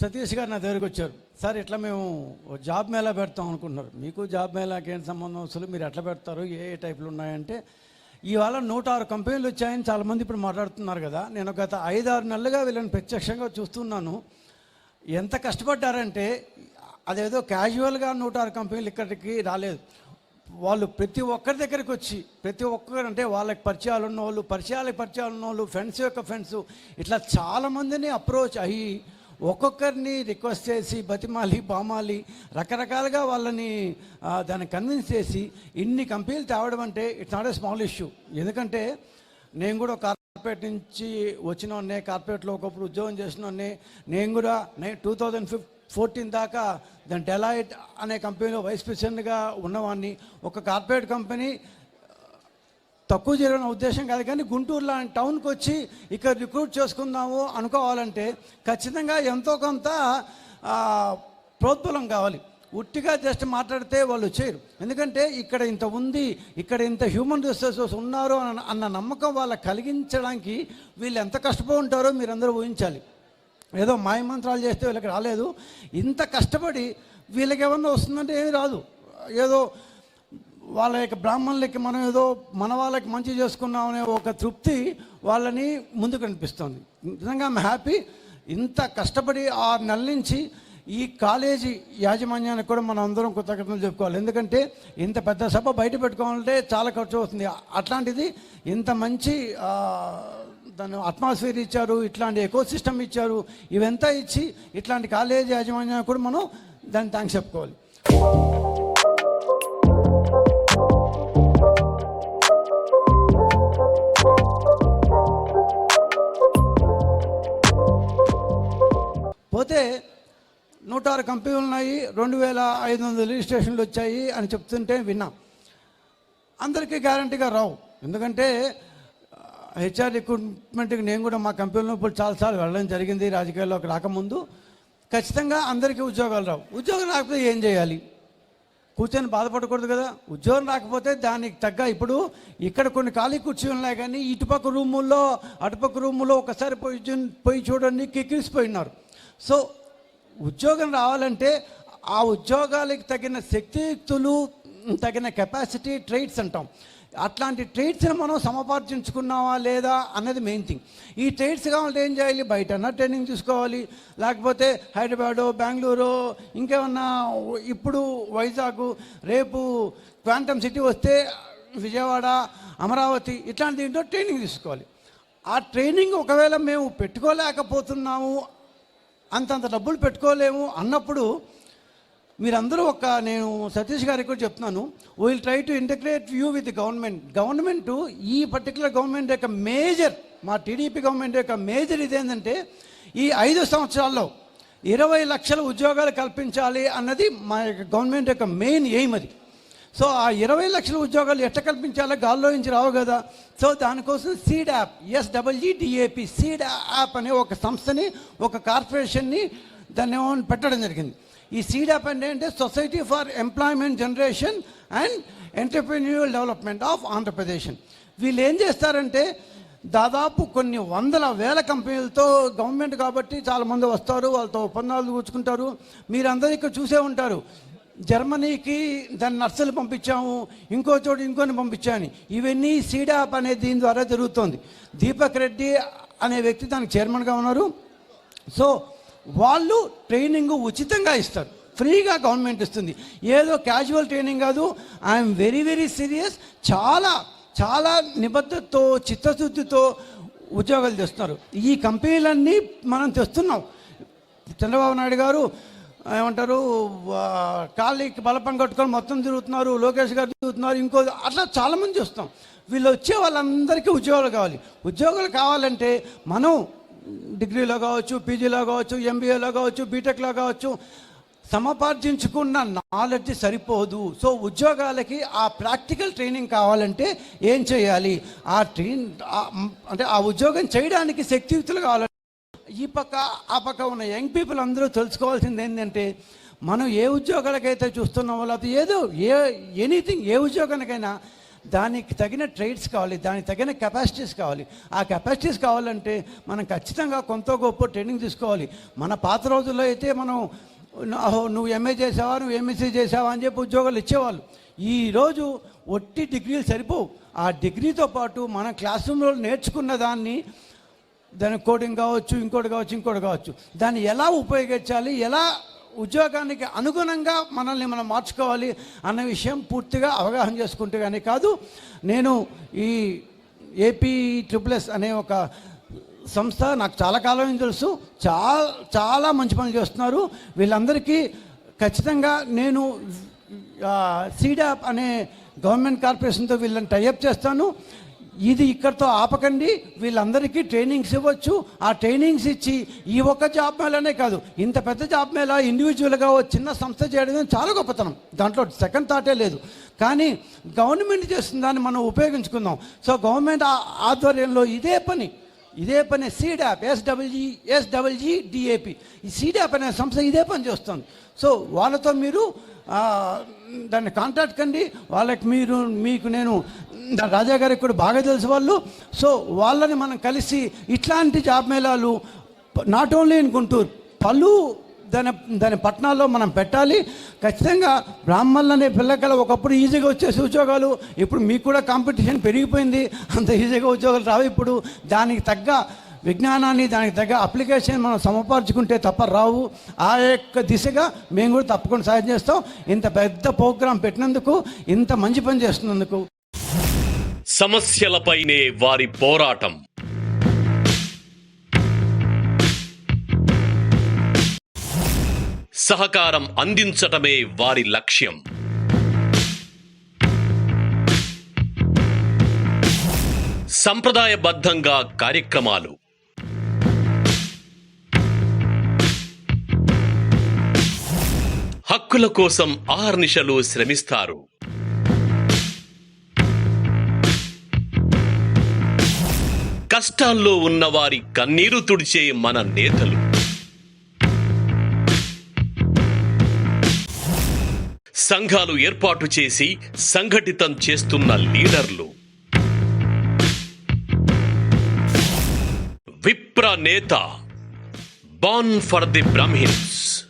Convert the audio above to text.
సతీష్ గారు నా దగ్గరికి వచ్చారు. సార్ ఇట్లా మేము జాబ్ మేళా పెడతాం అనుకుంటున్నారు. మీకు జాబ్ మేళాకి ఏం సంబంధం అసలు? మీరు ఎట్లా పెడతారు? ఏ ఏ టైపులు ఉన్నాయంటే ఇవాళ నూట ఆరు కంపెనీలు వచ్చాయని చాలామంది ఇప్పుడు మాట్లాడుతున్నారు కదా. నేను గత ఐదు ఆరు నెలలుగా వీళ్ళని ప్రత్యక్షంగా చూస్తున్నాను. ఎంత కష్టపడ్డారంటే అదేదో క్యాజువల్గా నూట ఆరు కంపెనీలు ఇక్కడికి రాలేదు. వాళ్ళు ప్రతి ఒక్కరి దగ్గరికి వచ్చి ప్రతి ఒక్కరు అంటే వాళ్ళకి పరిచయాలు ఉన్న వాళ్ళు పరిచయాలకు పరిచయాలు ఉన్న వాళ్ళు ఫ్రెండ్స్ యొక్క ఫ్రెండ్స్ ఇట్లా చాలామందిని అప్రోచ్ అయ్యి ఒక్కొక్కరిని రిక్వెస్ట్ చేసి బతిమాలి బామాలి రకరకాలుగా వాళ్ళని దాన్ని కన్విన్స్ చేసి ఇన్ని కంపెనీలు తేవడం అంటే it's not a small issue ఎందుకంటే నేను కూడా కార్పొరేట్ నుంచి వచ్చిన కార్పొరేట్లో ఒకప్పుడు ఉద్యోగం చేసిన నేను కూడా నేను టూ థౌజండ్ ఫిఫ్ ఫోర్టీన్ దాకా దాని డెలాయిట్ అనే కంపెనీలో వైస్ ప్రెసిడెంట్గా ఉన్నవాడిని. ఒక కార్పొరేట్ కంపెనీ తక్కువ చేయడం ఉద్దేశం కాదు కానీ గుంటూరు లాంటి టౌన్కి వచ్చి ఇక్కడ రిక్రూట్ చేసుకుందాము అనుకోవాలంటే ఖచ్చితంగా ఎంతో కొంత ఆ, ప్రోద్బలం కావాలి. ఉట్టిగా జస్ట్ మాట్లాడితే వాళ్ళు చేయరు. ఎందుకంటే ఇక్కడ ఇంత ఉంది ఇక్కడ ఇంత హ్యూమన్ రిసోర్సెస్ ఉన్నారు అన్న అన్న నమ్మకం వాళ్ళకి కలిగించడానికి వీళ్ళు ఎంత కష్టపడి ఉంటారో మీరందరూ ఊహించాలి. ఏదో మాయమంత్రాలు చేస్తే వీళ్ళకి రాలేదు. ఇంత కష్టపడి వీళ్ళకి ఏమన్నా వస్తుందంటే ఏమీ రాదు. ఏదో వాళ్ళ యొక్క బ్రాహ్మణులకి మనం ఏదో మన వాళ్ళకి మంచి చేసుకున్నామనే ఒక తృప్తి వాళ్ళని ముందుకు అనిపిస్తుంది. నిజంగా ఐమ్ హ్యాపీ ఇంత కష్టపడి ఆరు నెలల నుంచి ఈ కాలేజీ యాజమాన్యానికి కూడా మనం అందరం కృతజ్ఞతలు చెప్పుకోవాలి. ఎందుకంటే ఇంత పెద్ద సభ బయట పెట్టుకోవాలంటే చాలా ఖర్చు అవుతుంది. అట్లాంటిది ఇంత మంచి దాన్ని దాని అట్మాస్ఫియర్ ఇచ్చారు ఇట్లాంటి ఎకో సిస్టమ్ ఇచ్చారు ఇవంతా ఇచ్చి ఇట్లాంటి కాలేజీ యాజమాన్యానికి కూడా మనం దాన్ని థ్యాంక్స్ చెప్పుకోవాలి. పోతే నూట ఆరు కంపెనీలు ఉన్నాయి రెండు వేల ఐదు వందల రిజిస్ట్రేషన్లు వచ్చాయి అని చెప్తుంటే విన్నాం. అందరికీ గ్యారంటీగా రావు. ఎందుకంటే హెచ్ఆర్ రిక్రూట్మెంట్కి నేను కూడా మా కంపెనీలో ఇప్పుడు చాలాసార్లు వెళ్ళడం జరిగింది రాజకీయాల్లోకి రాకముందు. ఖచ్చితంగా అందరికీ ఉద్యోగాలు రావు. ఉద్యోగం రాకపోతే ఏం చేయాలి? కూర్చొని బాధపడకూడదు కదా. ఉద్యోగం రాకపోతే దానికి తగ్గ ఇప్పుడు ఇక్కడ కొన్ని ఖాళీ కుర్చీలు ఉన్నాయి కానీ ఇటుపక్క రూముల్లో అటుపక్క రూముల్లో ఒకసారి పోయి చూ- పోయి చూడండి కిక్కిరిసిపోయినారు. సో ఉద్యోగం రావాలంటే ఆ ఉద్యోగాలకు తగిన శక్తియుక్తులు తగిన కెపాసిటీ ట్రైట్స్ అంటాం. అట్లాంటి ట్రేడ్స్ని మనం సమపార్జించుకున్నావా లేదా అన్నది మెయిన్ థింగ్ ఈ ట్రేడ్స్ కావాలంటే ఏం చేయాలి? బయట ట్రైనింగ్ తీసుకోవాలి లేకపోతే హైదరాబాదు బెంగళూరు ఇంకేమన్నా ఇప్పుడు వైజాగ్ రేపు క్వాంటమ్ సిటీ వస్తే విజయవాడ అమరావతి ఇట్లాంటి దీంట్లో ట్రైనింగ్ తీసుకోవాలి. ఆ ట్రైనింగ్ ఒకవేళ మేము పెట్టుకోలేకపోతున్నాము అంతంత డబ్బులు పెట్టుకోలేము అన్నప్పుడు మీరందరూ ఒక నేను సతీష్ గారికి కూడా చెప్తున్నాను will try to integrate view with government government ఈ పర్టికులర్ గవర్నమెంట్ యొక్క మేజర్ మా టీడీపీ గవర్నమెంట్ యొక్క మేజర్ ఇదేంటంటే ఈ ఐదు సంవత్సరాల్లో ఇరవై లక్షల ఉద్యోగాలు కల్పించాలి అన్నది మా యొక్క గవర్నమెంట్ యొక్క మెయిన్ ఎయిమ్ అది. సో ఆ ఇరవై లక్షల ఉద్యోగాలు ఎట్ట కల్పించాలో గాల్లో నుంచి రావు కదా. సో దానికోసం SEEDAP S double E D A P SEEDAP అనే ఒక సంస్థని ఒక కార్పొరేషన్ని దాన్ని పెట్టడం జరిగింది. ఈ సీడ్ యాప్ అంటే అంటే society for employment generation and entrepreneurial development of Andhra Pradesh వీళ్ళు ఏం చేస్తారంటే దాదాపు కొన్ని వందల వేల కంపెనీలతో గవర్నమెంట్ కాబట్టి చాలామంది వస్తారు వాళ్ళతో ఒప్పందాలు కూర్చుకుంటారు. మీరందరూ ఇక్కడ చూసే ఉంటారు. జర్మనీకి దాని నర్సులు పంపించాము ఇంకో చోటు ఇంకోని పంపించాను ఇవన్నీ సీడాప్ అనే దీని ద్వారా జరుగుతోంది. దీపక్ రెడ్డి అనే వ్యక్తి దానికి చైర్మన్గా ఉన్నారు. సో వాళ్ళు ట్రైనింగ్ ఉచితంగా ఇస్తారు. ఫ్రీగా గవర్నమెంట్ ఇస్తుంది. ఏదో క్యాజువల్ ట్రైనింగ్ కాదు. I'm very very serious. చాలా చాలా నిబద్ధతతో చిత్తశుద్ధితో ఉద్యోగాలు తెస్తున్నారు. ఈ కంపెనీలన్నీ మనం తెస్తున్నాం. చంద్రబాబు నాయుడు గారు ఏమంటారు ఖాళీకి కాళ్ళకి బలపం కట్టుకొని మొత్తం తిరుగుతున్నారు లోకేష్ గారు తిరుగుతున్నారు ఇంకో అట్లా చాలామంది చూస్తాం. వీళ్ళు వచ్చే వాళ్ళందరికీ ఉద్యోగాలు కావాలి. ఉద్యోగాలు కావాలంటే మనం డిగ్రీలో కావచ్చు పీజీలో కావచ్చు ఎంబీఏలో కావచ్చు బీటెక్లో కావచ్చు సమపార్జించుకున్న నాలెడ్జ్ సరిపోదు. సో ఉద్యోగాలకి ఆ ప్రాక్టికల్ ట్రైనింగ్ కావాలంటే ఏం చేయాలి? ఆ ట్రైన్ అంటే ఆ ఉద్యోగం చేయడానికి శక్తియుక్తులు కావాలంటే ఈ పక్క ఆ పక్క ఉన్న యంగ్ పీపుల్ అందరూ తెలుసుకోవాల్సింది ఏంటంటే మనం ఏ ఉద్యోగాలకైతే చూస్తున్నామో లేకపోతే ఏదో ఏ ఎనీథింగ్ ఏ ఉద్యోగానికైనా దానికి తగిన ట్రైడ్స్ కావాలి దానికి తగిన కెపాసిటీస్ కావాలి. ఆ కెపాసిటీస్ కావాలంటే మనం ఖచ్చితంగా కొంత గొప్ప ట్రైనింగ్ తీసుకోవాలి. మన పాత రోజుల్లో అయితే మనం అహో నువ్వు ఎంఏ చేసావా నువ్వు ఎంఎస్సీ చేసావా అని చెప్పి ఉద్యోగాలు ఇచ్చేవాళ్ళు. ఈరోజు ఒట్టి డిగ్రీలు సరిపోవు. ఆ డిగ్రీతో పాటు మన క్లాస్ రూమ్లో నేర్చుకున్న దాన్ని దాని కోడింగ్ కావచ్చు ఇంకోటి కావచ్చు ఇంకోటి కావచ్చు. దాన్ని ఎలా ఉపయోగించాలి ఎలా ఉద్యోగానికి అనుగుణంగా మనల్ని మనం మార్చుకోవాలి అన్న విషయం పూర్తిగా అవగాహన చేసుకుంటే కానీ కాదు నేను ఈ ఏపీ ట్రిపుల్ఎస్ అనే ఒక సంస్థ నాకు చాలా కాలం తెలుసు చాలా చాలా మంచి పనులు చేస్తున్నారు. వీళ్ళందరికీ ఖచ్చితంగా నేను సీడాప్ అనే గవర్నమెంట్ కార్పొరేషన్తో వీళ్ళని టైఅప్ చేస్తాను. ఇది ఇక్కడతో ఆపకండి. వీళ్ళందరికీ ట్రైనింగ్స్ ఇవ్వచ్చు. ఆ ట్రైనింగ్స్ ఇచ్చి ఈ ఒక్క జాబ్ మేళనే కాదు. ఇంత పెద్ద జాబ్ మేళ ఇండివిజువల్గా ఓ చిన్న సంస్థ చేయడం చాలా గొప్పతనం. దాంట్లో సెకండ్ థాటే లేదు. కానీ గవర్నమెంట్ చేసిన దాన్ని మనం ఉపయోగించుకుందాం. సో గవర్నమెంట్ ఆధ్వర్యంలో ఇదే పని. ఇదే పని సీడాప్ ఎస్డబ్ల్యూజీ ఎస్డబ్ల్యూజీ డిఏపి ఈ సీడాప్ అనే సంస్థ ఇదే పని చేస్తుంది. సో వాళ్ళతో మీరు దాన్ని కాంటాక్ట్ కండి. వాళ్ళకి మీరు మీకు నేను రాజా గారికి కూడా బాగా తెలుసు వాళ్ళు. సో వాళ్ళని మనం కలిసి ఇట్లాంటి జాబ్ మేళాలు నాట్ ఓన్లీ ఇన్ గుంటూరు పలు దాని దాని పట్టణాల్లో మనం పెట్టాలి. ఖచ్చితంగా బ్రాహ్మణులు అనే పిల్లకల ఒకప్పుడు ఈజీగా వచ్చేసి ఉద్యోగాలు ఇప్పుడు మీకు కూడా కాంపిటీషన్ పెరిగిపోయింది. అంత ఈజీగా ఉద్యోగాలు రావు ఇప్పుడు. దానికి తగ్గ విజ్ఞానాన్ని దానికి తగ్గ అప్లికేషన్ మనం సమపరచుకుంటే తప్ప రావు. ఆ యొక్క దిశగా మేము కూడా తప్పకుండా సాయం చేస్తాం. ఇంత పెద్ద ప్రోగ్రాం పెట్టినందుకు ఇంత మంచి పని చేస్తున్నందుకు. సమస్యలపైనే వారి పోరాటం. సహకారం అందించటమే వారి లక్ష్యం. సంప్రదాయబద్ధంగా కార్యక్రమాలు. హక్కుల కోసం ఆహర్నిశలు శ్రమిస్తారు. కష్టాల్లో ఉన్నవారి కన్నీరు తుడిచే మన నేతలు. సంఘాలు ఏర్పాటు చేసి సంఘటితం చేస్తున్న లీడర్లు. విప్ర నేత బాన్ ఫర్ ది బ్రహ్మిన్స్.